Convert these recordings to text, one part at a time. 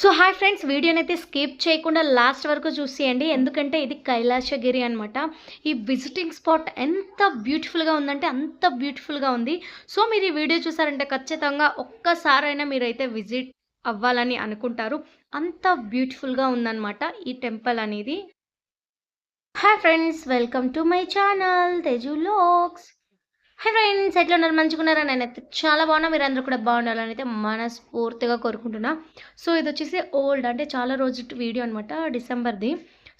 So hi friends వీడియోని అయితే skip చేయకుండా లాస్ట్ వరకు చూసేయండి. ఎందుకంటే ఇది కైలాసగిరి అనమాట ఈ విజిటింగ్ స్పాట్ ఎంత బ్యూటిఫుల్గా ఉందంటే అంత బ్యూటిఫుల్గా ఉంది. సో మీరు ఈ వీడియో చూసారంటే ఖచ్చితంగా ఒక్కసారైనా మీరైతే విజిట్ అవ్వాలని అనుకుంటారు. అంత బ్యూటిఫుల్గా ఉందన్నమాట ఈ టెంపుల్ అనేది. Hi friends welcome to my channel Teju looks hi friends ఎట్లా ఉన్నారు? మంచుకున్నారా నేనైతే చాలా బాగున్నా. మీరు అందరూ కూడా బాగుండాలని అయితే మనస్ఫూర్తిగా కోరుకుంటున్నా. సో ఇది వచ్చేసి ఓల్డ్ అంటే చాలా రోజు వీడియో అనమాట డిసెంబర్ది.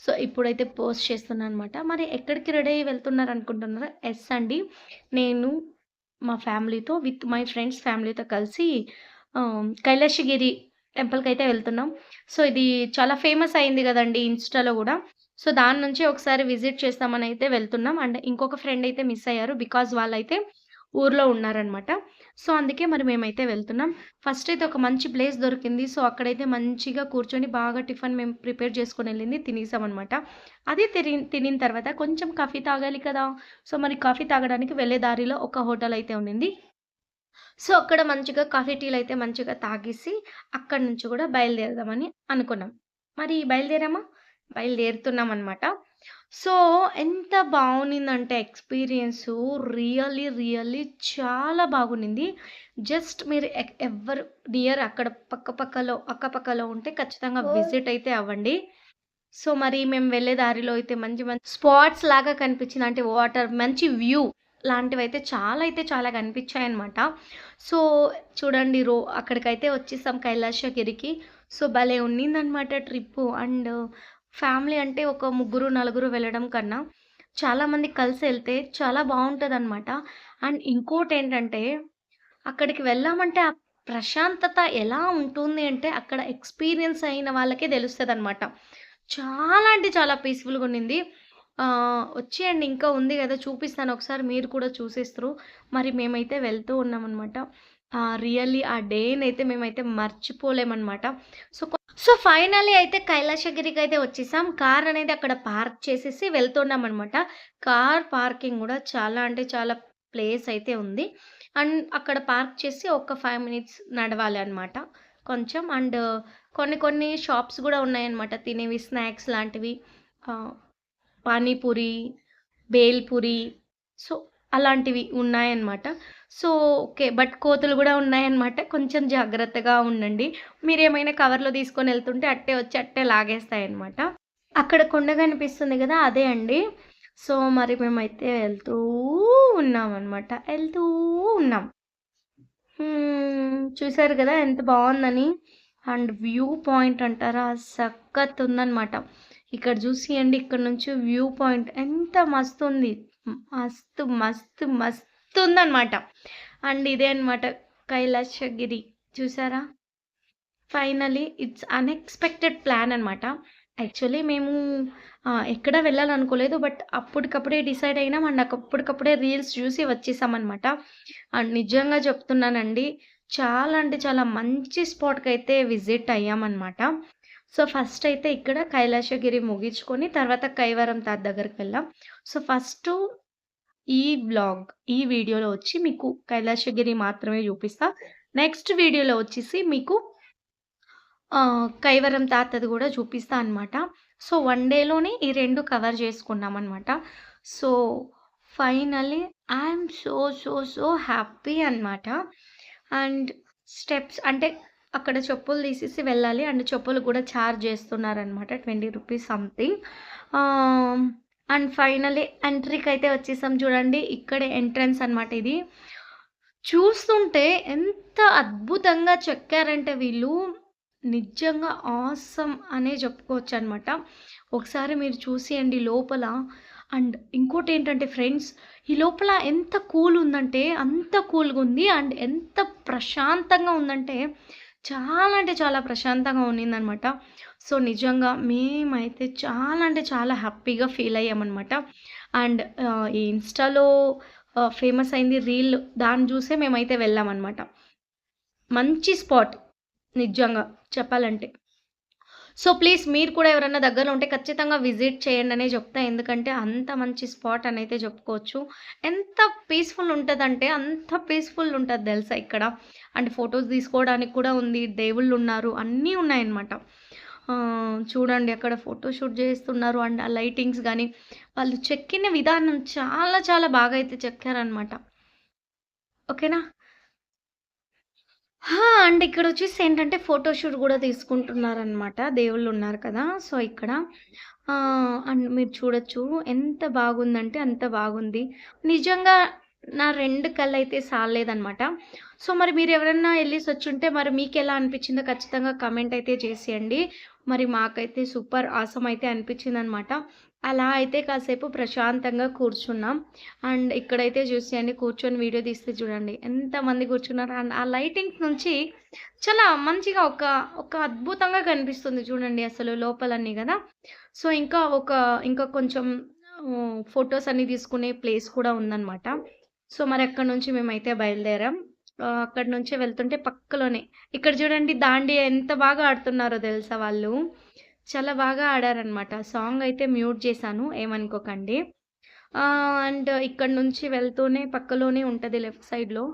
సో ఇప్పుడైతే పోస్ట్ చేస్తున్నా అనమాట మరి ఎక్కడికి రెడీ అయ్యి వెళ్తున్నారు అనుకుంటున్నారా? ఎస్ అండి. నేను మా ఫ్యామిలీతో విత్ మై ఫ్రెండ్స్ ఫ్యామిలీతో కలిసి కైలాసగిరి టెంపుల్కి అయితే వెళ్తున్నాం. సో ఇది చాలా ఫేమస్ అయింది కదండి ఇన్స్టాలో కూడా. సో దాని నుంచి ఒకసారి విజిట్ చేస్తామని అయితే వెళ్తున్నాం. అండ్ ఇంకొక ఫ్రెండ్ అయితే మిస్ అయ్యారు బికాజ్ వాళ్ళైతే ఊర్లో ఉన్నారనమాట సో అందుకే మరి మేమైతే వెళ్తున్నాం. ఫస్ట్ అయితే ఒక మంచి ప్లేస్ దొరికింది. సో అక్కడైతే మంచిగా కూర్చొని బాగా టిఫిన్ మేము ప్రిపేర్ చేసుకొని వెళ్ళింది తినేసామన్నమాట. అది తిని తినిన తర్వాత కొంచెం కాఫీ తాగాలి కదా. సో మరి కాఫీ తాగడానికి వెళ్ళే దారిలో ఒక హోటల్ అయితే ఉండింది సో అక్కడ మంచిగా కాఫీ టీలు అయితే మంచిగా తాగేసి అక్కడి నుంచి కూడా బయలుదేరదామని అనుకున్నాం. మరి బయలుదేరామా? బయలుదేరుతున్నాం అనమాట సో ఎంత బాగుండిందంటే ఎక్స్పీరియన్స్. రియల్లీ రియల్లీ చాలా బాగుండింది. జస్ట్ మీరు ఎవ్వరు నియర్ అక్కడ పక్క పక్కలో అక్కపక్కలో ఉంటే ఖచ్చితంగా విజిట్ అయితే అవ్వండి. సో మరి మేము వెళ్ళే దారిలో అయితే మంచి మంచి స్పాట్స్ లాగా కనిపించింది. అంటే వాటర్ మంచి వ్యూ లాంటివి అయితే చాలా అయితే చాలా కనిపించాయి అనమాట సో చూడండి రో అక్కడికైతే వచ్చేసాం కైలాసగిరికి. సో భలే ఉన్నిందనమాట ట్రిప్పు. అండ్ ఫ్యామిలీ అంటే ఒక ముగ్గురు నలుగురు వెళ్ళడం కన్నా చాలామంది కలిసి వెళ్తే చాలా బాగుంటుంది అనమాట అండ్ ఇంకోటి ఏంటంటే అక్కడికి వెళ్ళామంటే ఆ ప్రశాంతత ఎలా ఉంటుంది అంటే అక్కడ ఎక్స్పీరియన్స్ అయిన వాళ్ళకే తెలుస్తుంది అనమాట చాలా అంటే చాలా పీస్ఫుల్గా ఉండింది. వచ్చేయండి ఇంకా ఉంది కదా చూపిస్తాను. ఒకసారి మీరు కూడా చూసేస్తారు. మరి మేమైతే వెళ్తూ ఉన్నామన్నమాట. రియల్లీ ఆ డేనైతే మేమైతే మర్చిపోలేమన్నమాట. సో సో ఫైనల్లీ అయితే కైలాసగిరికి అయితే వచ్చేసాం. కార్ అనేది అక్కడ పార్క్ చేసేసి వెళ్తున్నాం అనమాట కార్ పార్కింగ్ కూడా చాలా అంటే చాలా ప్లేస్ అయితే ఉంది. అండ్ అక్కడ పార్క్ చేసి ఒక ఫైవ్ మినిట్స్ నడవాలి అనమాట కొంచెం. అండ్ కొన్ని కొన్ని షాప్స్ కూడా ఉన్నాయన్నమాట తినేవి స్నాక్స్ లాంటివి పానీపూరి బేల్పూరి సో అలాంటివి ఉన్నాయన్నమాట సో ఓకే. బట్ కోతులు కూడా ఉన్నాయన్నమాట. కొంచెం జాగ్రత్తగా ఉండండి. మీరు ఏమైనా కవర్లో తీసుకొని వెళ్తుంటే అట్టే వచ్చి అట్టే లాగేస్తాయన్నమాట. అక్కడ కొండ కనిపిస్తుంది కదా అదే అండి. సో మరి మేమైతే వెళ్తూ ఉన్నాం అనమాట వెళ్తూ ఉన్నాం. చూసారు కదా ఎంత బాగుందని. అండ్ వ్యూ పాయింట్ అంటారా? సక్కత్ ఉందన్నమాట. ఇక్కడ చూసియండి ఇక్కడ నుంచి వ్యూ పాయింట్. ఎంత మస్తు ఉంది. మస్తు మస్తు మస్తు ఉందన్నమాట అండ్ ఇదే అనమాట కైలాసగిరి. చూసారా? ఫైనలీ ఇట్స్ అన్ఎక్స్పెక్టెడ్ ప్లాన్ అనమాట యాక్చువల్లీ మేము ఎక్కడ వెళ్ళాలనుకోలేదు బట్ అప్పటికప్పుడే డిసైడ్ అయినాం అండ్ అప్పటికప్పుడే రీల్స్ చూసి వచ్చేసామన్నమాట. అండ్ నిజంగా చెప్తున్నానండి చాలా అంటే చాలా మంచి స్పాట్కి అయితే విజిట్ అయ్యామన్నమాట. సో ఫస్ట్ అయితే ఇక్కడ కైలాసగిరి ముగించుకొని తర్వాత కైవరం తాత దగ్గరికి వెళ్ళాం. సో ఫస్ట్ ఈ బ్లాగ్ ఈ వీడియోలో వచ్చి మీకు కైలాసగిరి మాత్రమే చూపిస్తా. నెక్స్ట్ వీడియోలో వచ్చేసి మీకు కైవరం తాతది కూడా చూపిస్తా అనమాట సో వన్ డేలోనే ఈ రెండు కవర్ చేసుకున్నాం అనమాట so finally I'm so so so happy అనమాట అండ్ స్టెప్స్ అంటే అక్కడ చెప్పులు తీసేసి వెళ్ళాలి. అండ్ చెప్పులు కూడా ఛార్జ్ చేస్తున్నారనమాట twenty rupees something. And finally ఎంట్రీకి అయితే వచ్చేసాం చూడండి. ఇక్కడే ఎంట్రన్స్ అనమాట ఇది. చూస్తుంటే ఎంత అద్భుతంగా చెక్కారంటే వీళ్ళు. నిజంగా ఆసమ్ అనే చెప్పుకోవచ్చు అనమాట ఒకసారి మీరు చూసేయండి లోపల. అండ్ ఇంకోటి ఏంటంటే ఫ్రెండ్స్ ఈ లోపల ఎంత కూల్ ఉందంటే అంత కూల్గా ఉంది. అండ్ ఎంత ప్రశాంతంగా ఉందంటే చాలా అంటే చాలా ప్రశాంతంగా ఉన్నిందనమాట సో నిజంగా మేమైతే చాలా అంటే చాలా హ్యాపీగా ఫీల్ అయ్యామన్నమాట అండ్ ఈ ఇన్స్టాలో ఫేమస్ అయింది రీల్ దాన్ని చూసే మేమైతే వెళ్ళామన్నమాట మంచి స్పాట్ నిజంగా చెప్పాలంటే. సో ప్లీజ్ మీరు కూడా ఎవరైనా దగ్గరలో ఉంటే ఖచ్చితంగా విజిట్ చేయండి అనే చెప్తా. ఎందుకంటే అంత మంచి స్పాట్ అని అయితే చెప్పుకోవచ్చు. ఎంత పీస్ఫుల్ ఉంటుందంటే అంత పీస్ఫుల్ ఉంటుంది తెలుసా ఇక్కడ. అండ్ ఫొటోస్ తీసుకోవడానికి కూడా ఉంది. దేవుళ్ళు ఉన్నారు. అన్నీ ఉన్నాయన్నమాట. చూడండి అక్కడ ఫోటో షూట్ చేస్తున్నారు. అండ్ ఆ లైటింగ్స్ కానీ వాళ్ళు చెక్కిన విధానం చాలా చాలా బాగా అయితే చెక్కారనమాట ఓకేనా? అండ్ ఇక్కడ వచ్చేసి ఏంటంటే ఫోటోషూట్ కూడా తీసుకుంటున్నారనమాట. దేవుళ్ళు ఉన్నారు కదా! సో, ఇక్కడ అండ్ మీరు చూడొచ్చు ఎంత బాగుందంటే అంత బాగుంది. నిజంగా నా రెండు కళ్ళు అయితే సాలేదనమాట సో, మరి మీరు ఎవరన్నా వెళ్ళేసి వచ్చుంటే మరి మీకు ఎలా అనిపించిందో ఖచ్చితంగా కామెంట్ అయితే చేసేయండి. మరి మాకైతే సూపర్ ఆసం అయితే అనిపించింది అనమాట అలా అయితే కాసేపు ప్రశాంతంగా కూర్చున్నాం. అండ్ ఇక్కడైతే చూసేయండి కూర్చొని వీడియో తీస్తే చూడండి ఎంతమంది కూర్చున్నారు. అండ్ ఆ లైటింగ్స్ నుంచి చాలా మంచిగా ఒక ఒక అద్భుతంగా కనిపిస్తుంది చూడండి అసలు లోపలన్నీ కదా సో, ఇంకా ఒక ఇంకా కొంచెం ఫొటోస్ అన్నీ తీసుకునే ప్లేస్ కూడా ఉందన్నమాట సో, మరి అక్కడ నుంచి మేమైతే బయలుదేరాం. అక్కడ అక్కడి వెళ్తుంటే పక్కలోనే ఇక్కడ చూడండి దాండియా ఎంత బాగా ఆడుతున్నారో తెలుసా వాళ్ళు. చాలా బాగా ఆడారనమాట. సాంగ్ అయితే మ్యూట్ చేశాను ఏమనుకోకండి. అండ్ ఇక్కడ నుంచి వెళ్తూనే పక్కలోనే ఉంటుంది లెఫ్ట్ సైడ్‌లో.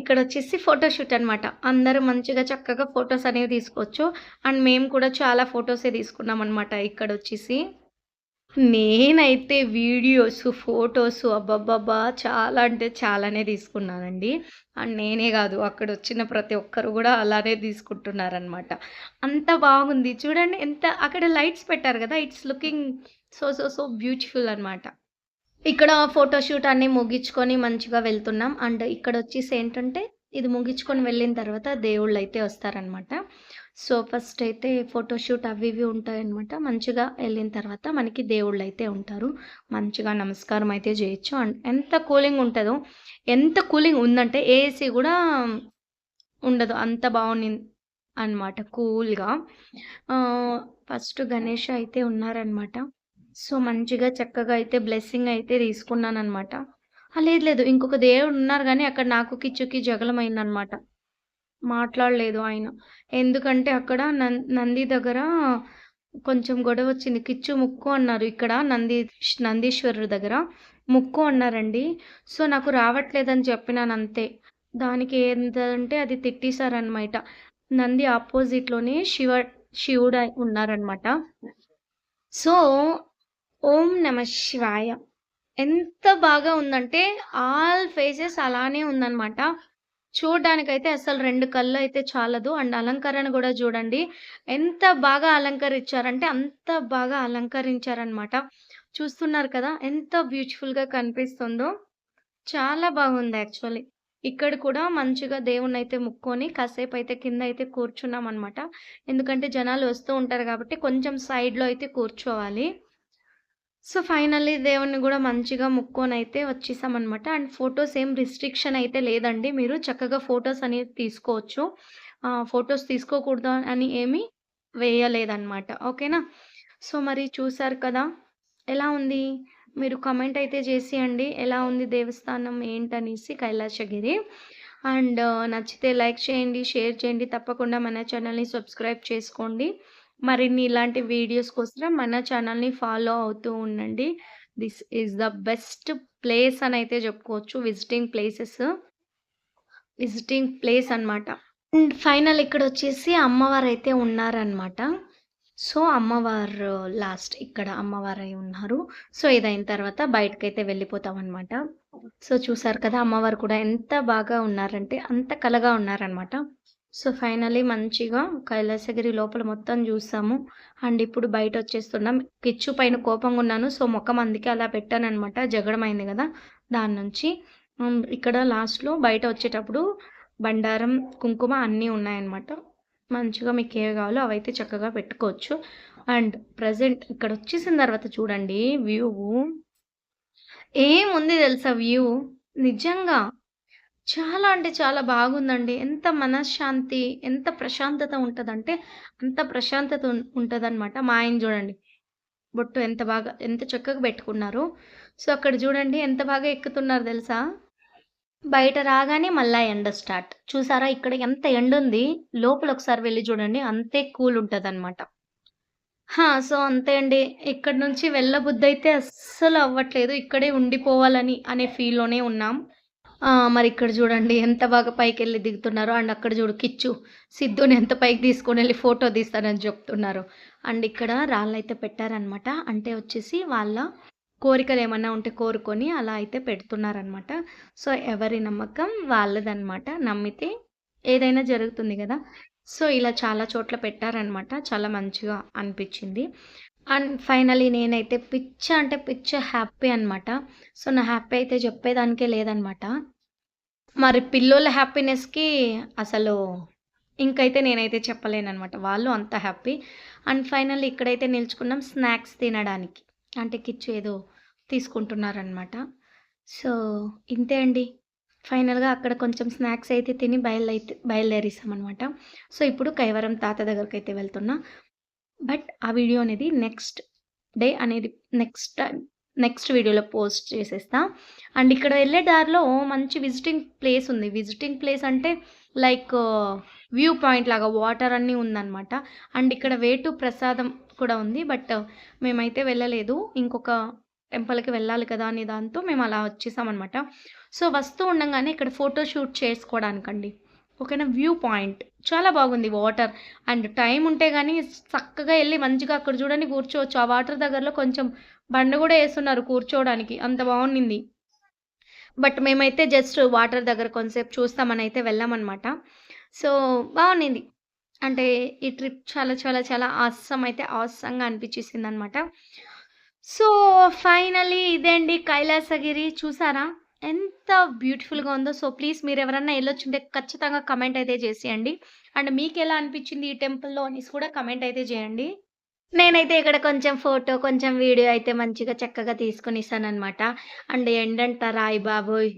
ఇక్కడ వచ్చేసి ఫోటోషూట్ అనమాట. అందరూ మంచిగా చక్కగా ఫొటోస్ అనేవి తీసుకోవచ్చు. అండ్ మేము కూడా చాలా ఫొటోస్ తీసుకున్నాం అనమాట ఇక్కడ వచ్చేసి నేనైతే వీడియోస్, ఫోటోస్ అబ్బబ్బబ్బా! చాలా అంటే చాలానే తీసుకున్నానండి. అండ్ నేనే కాదు అక్కడ వచ్చిన ప్రతి ఒక్కరు కూడా అలానే తీసుకుంటున్నారనమాట. అంత బాగుంది. చూడండి ఎంత అక్కడ లైట్స్ పెట్టారు కదా it's looking so so so beautiful అనమాట. ఇక్కడ ఫోటోషూట్ అన్నీ ముగించుకొని మంచిగా వెళ్తున్నాం. అండ్ ఇక్కడ వచ్చేసి ఏంటంటే ఇది ముగించుకొని వెళ్ళిన తర్వాత దేవుళ్ళు అయితే వస్తారనమాట. సో, ఫస్ట్ అయితే ఫోటోషూట్ అవి ఇవి ఉంటాయనమాట. మంచిగా వెళ్ళిన తర్వాత మనకి దేవుళ్ళు అయితే ఉంటారు. మంచిగా నమస్కారం అయితే చేయొచ్చు అండ్ ఎంత కూలింగ్ ఉంటుందో ఎంత కూలింగ్ ఉందంటే ఏసీ కూడా ఉండదు. అంత బాగుంది అనమాట కూల్‌గా. ఫస్ట్ గణేష్ అయితే ఉన్నారనమాట. సో, మంచిగా చక్కగా అయితే బ్లెస్సింగ్ అయితే తీసుకున్నాను అనమాట లేదు లేదు ఇంకొక దేవుడు ఉన్నారు కానీ అక్కడ నాకు కిచ్చుకి జగలం మాట్లాడలేదు ఆయన. ఎందుకంటే అక్కడ నంది నంది దగ్గర కొంచెం గొడవ వచ్చింది కిచ్చు ముక్కు అన్నారు ఇక్కడ నంది నందీశ్వరుడు దగ్గర. ముక్కు అన్నారండి. సో, నాకు రావట్లేదని చెప్పినానంతే. దానికి ఏంటంటే అది తిట్టేశారనమాట నంది ఆపోజిట్లోనే శివ శివుడు ఉన్నారనమాట. సో, ఓం నమ శివాయ. ఎంత బాగా ఉందంటే ఆల్ ఫేసెస్ అలానే ఉందన్నమాట చూడ్డానికైతే అసలు రెండు కళ్ళు అయితే చాలదు. అండ్ అలంకరణ కూడా చూడండి. ఎంత బాగా అలంకరించారంటే అంత బాగా అలంకరించారనమాట. చూస్తున్నారు కదా! ఎంత బ్యూటిఫుల్‌గా కనిపిస్తుందో. చాలా బాగుంది యాక్చువల్లీ. ఇక్కడ కూడా మంచిగా దేవుడినైతే ముక్కొని అయితే కూర్చున్నాం అనమాట ఎందుకంటే జనాలు వస్తూ ఉంటారు కాబట్టి కొంచెం సైడ్‌లో అయితే కూర్చోవాలి. సో, ఫైనల్లీ దేవుడిని కూడా మంచిగా ముక్కొనైతే వచ్చేసామనమాట. అండ్ ఫొటోస్ ఏం రిస్ట్రిక్షన్ అయితే లేదండి. మీరు చక్కగా ఫొటోస్ అనేవి తీసుకోవచ్చు. ఫొటోస్ తీసుకోకూడదు అని ఏమీ వేయలేదనమాట. ఓకేనా? సో, మరి చూసారు కదా! ఎలా ఉంది? మీరు కామెంట్ అయితే చేసేయండి. ఎలా ఉంది దేవస్థానం ఏంటనేసి కైలాసగిరి. అండ్ నచ్చితే లైక్ చేయండి, షేర్ చేయండి. తప్పకుండా మన ఛానల్‌ని సబ్స్క్రైబ్ చేసుకోండి. మరిన్ని ఇలాంటి వీడియోస్ కోసం మన ఛానల్‌ని ఫాలో అవుతూ ఉండండి. This is the best place అని అయితే చెప్పుకోవచ్చు. Visiting places. విజిటింగ్ ప్లేస్ అనమాట. అండ్ ఫైనల్ అమ్మవారు అయితే ఉన్నారనమాట. సో, అమ్మవారు లాస్ట్ ఇక్కడ అమ్మవారై ఉన్నారు. సో, ఇదైన తర్వాత బయటకైతే వెళ్ళిపోతామనమాట. సో, చూసారు కదా! అమ్మవారు కూడా ఎంత బాగా ఉన్నారంటే అంత కలగా ఉన్నారనమాట. సో, ఫైనల్లీ మంచిగా కైలాసగిరి లోపల మొత్తం చూసాము. అండ్ ఇప్పుడు బయట వచ్చేస్తున్నాం కిచ్చు పైన కోపంగా ఉన్నాను సో, ముఖం అందుకే అలా పెట్టానమాట జగడమైంది కదా దాని నుంచి. ఇక్కడ లాస్ట్‌లో బయట వచ్చేటప్పుడు బండారం, కుంకుమ అన్నీ ఉన్నాయన్నమాట. మంచిగా మీకు ఏవి కావాలో అవైతే చక్కగా పెట్టుకోవచ్చు. అండ్ ప్రెసెంట్ ఇక్కడ వచ్చేసిన తర్వాత చూడండి వ్యూ ఏముంది తెలుసా వ్యూ నిజంగా. చాలా అంటే చాలా బాగుందండి. ఎంత మనశ్శాంతి, ఎంత ప్రశాంతత ఉంటుందంటే అంత ప్రశాంతత ఉంటుందన్నమాట మా ఆయన చూడండి. బొట్టు ఎంత బాగా ఎంత చక్కగా పెట్టుకున్నారు సో, అక్కడ చూడండి ఎంత బాగా ఎక్కుతున్నారు తెలుసా? బయట రాగానే మళ్ళా ఎండ స్టార్ట్. చూసారా ఇక్కడ ఎంత ఎండుంది. లోపల ఒకసారి వెళ్ళి చూడండి అంతే కూల్ ఉంటుంది అనమాట సో అంతే అండి. ఇక్కడ నుంచి వెళ్ళబుద్దయితే అస్సలు అవ్వట్లేదు. ఇక్కడే ఉండిపోవాలని అనే ఫీల్‌లోనే ఉన్నాం. మరి ఇక్కడ చూడండి ఎంత బాగా పైకి వెళ్ళి దిగుతున్నారో. అండ్ అక్కడ చూడు కిచ్చు సిద్ధుని ఎంత పైకి తీసుకొని వెళ్ళి ఫోటో తీస్తానని చెప్తున్నారు. అండ్ ఇక్కడ రాళ్ళు అయితే పెట్టారనమాట. అంటే వచ్చేసి వాళ్ళ కోరికలు ఏమైనా ఉంటే కోరుకొని అలా అయితే పెడుతున్నారనమాట. సో ఎవరి నమ్మకం వాళ్ళదనమాట. నమ్మితే ఏదైనా జరుగుతుంది కదా సో ఇలా చాలా చోట్ల పెట్టారనమాట. చాలా మంచిగా అనిపించింది అండ్ ఫైనలీ నేనైతే పిచ్చ అంటే పిచ్చ హ్యాపీ అనమాట. సో నా హ్యాపీ అయితే చెప్పేదానికే లేదనమాట. మరి పిల్లోల హ్యాపీనెస్‌కి అసలు ఇంకైతే నేనైతే చెప్పలేనమాట వాళ్ళు అంత హ్యాపీ. అండ్ ఫైనల్ ఇక్కడైతే నిల్చుకున్నాం స్నాక్స్ తినడానికి. అంటే కిచ్చు ఏదో తీసుకుంటున్నారనమాట. సో ఇంతే అండి. ఫైనల్‌గా అక్కడ కొంచెం స్నాక్స్ అయితే తిని బయలుదైతే బయలుదేరేసామన్నమాట సో ఇప్పుడు కైవరం తాత దగ్గరికి అయితే వెళ్తున్నా. బట్ ఆ వీడియో అనేది నెక్స్ట్ డే అనేది నెక్స్ట్ టైం నెక్స్ట్ వీడియోలో పోస్ట్ చేసేస్తా. అండ్ ఇక్కడ వెళ్ళే దారిలో మంచి విజిటింగ్ ప్లేస్ ఉంది. విజిటింగ్ ప్లేస్ అంటే లైక్ వ్యూ పాయింట్ లాగా వాటర్ అన్నీ ఉందనమాట. అండ్ ఇక్కడ వేటు ప్రసాదం కూడా ఉంది. బట్ మేమైతే వెళ్ళలేదు. ఇంకొక టెంపుల్‌కి వెళ్ళాలి కదా! అనే దాంతో మేము అలా వచ్చేసామన్నమాట సో వస్తూ ఉండంగానే ఇక్కడ ఫోటో షూట్ చేసుకోవడానికండి. ఓకేనా? వ్యూ పాయింట్ చాలా బాగుంది వాటర్. అండ్ టైం ఉంటే కానీ చక్కగా వెళ్ళి మంచిగా అక్కడ చూడండి కూర్చోవచ్చు. ఆ వాటర్ దగ్గరలో కొంచెం బండ కూడా వేస్తున్నారు కూర్చోవడానికి. అంత బాగుండింది బట్ మేమైతే జస్ట్ వాటర్ దగ్గర కొంతసేపు చూస్తామనైతే వెళ్ళామనమాట. సో బాగుండింది అంటే ఈ ట్రిప్ చాలా చాలా చాలా ఆసం అయితే అనిపించేసింది అనమాట సో ఫైనలీ ఇదే అండి కైలాసగిరి చూసారా? ఎంత బ్యూటిఫుల్‌గా ఉందో. సో ప్లీజ్ మీరు ఎవరన్నా వెళ్ళొచ్చుంటే ఖచ్చితంగా కమెంట్ అయితే చేసేయండి. అండ్ మీకు ఎలా అనిపించింది ఈ టెంపుల్‌లో అనేసి కూడా కమెంట్ అయితే చేయండి. నేనైతే ఇక్కడ కొంచెం ఫోటో, కొంచెం వీడియో అయితే మంచిగా చక్కగా తీసుకొనేసాననమాట. అండ్ ఎండంటారా అయ్ బాబోయ్!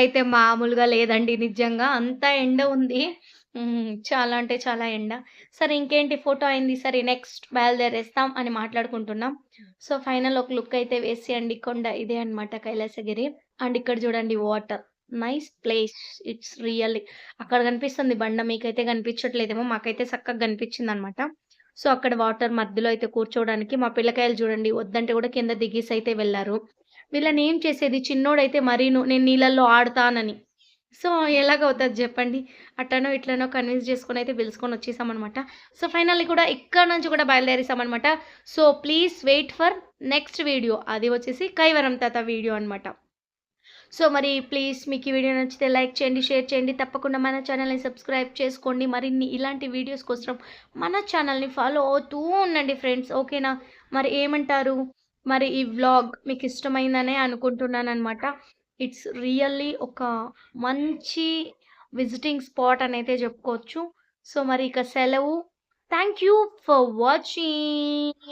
అయితే మామూలుగా లేదండి నిజంగా. అంత ఎండ ఉంది. చాలా అంటే చాలా ఎండ. సరే ఇంకేంటి ఫోటో అయింది. సరే నెక్స్ట్ బయలుదేరేస్తాం అని మాట్లాడుకుంటున్నాం. సో ఫైనల్ ఒక లుక్ అయితే వేసేయండి. కొండ ఇదే అనమాట కైలాసగిరి. అండ్ ఇక్కడ చూడండి water. Nice place. It's really అక్కడ కనిపిస్తుంది బండ. మీకైతే కనిపించట్లేదేమో. మాకైతే చక్కగా కనిపించిందనమాట. సో అక్కడ వాటర్ మధ్యలో అయితే కూర్చోవడానికి మా పిల్లకాయలు చూడండి వద్దంటే కూడా కింద దిగేసి అయితే వెళ్ళారు వీళ్ళని ఏం చేసేది చిన్నోడైతే మరీను నేను నీళ్ళల్లో ఆడతానని. సో ఎలాగవుతుంది చెప్పండి. అట్లనో ఇట్లనో కన్విన్స్ చేసుకొని అయితే పిలుచుకొని వచ్చేసామనమాట. సో ఫైనల్లీ కూడా ఇక్కడ నుంచి కూడా బయలుదేరేసామన్నమాట so please wait for next video. అది వచ్చేసి కైవరం తాత వీడియో అనమాట. సో మరి ప్లీజ్ మీకు ఈ వీడియో నచ్చితే లైక్ చేయండి, షేర్ చేయండి. తప్పకుండా మన ఛానల్‌ని సబ్స్క్రైబ్ చేసుకోండి. మరిన్ని ఇలాంటి వీడియోస్ కోసం మన ఛానల్‌ని ఫాలో అవుతూ ఉండండి ఫ్రెండ్స్. ఓకేనా? మరి ఏమంటారు? మరి ఈ వ్లాగ్ మీకు ఇష్టమైందనే అనుకుంటున్నాను అనమాట ఇట్స్ రియల్లీ ఒక మంచి విజిటింగ్ స్పాట్ అనైతే చెప్పుకోవచ్చు. సో మరి ఇక సెలవు. Thank you for watching.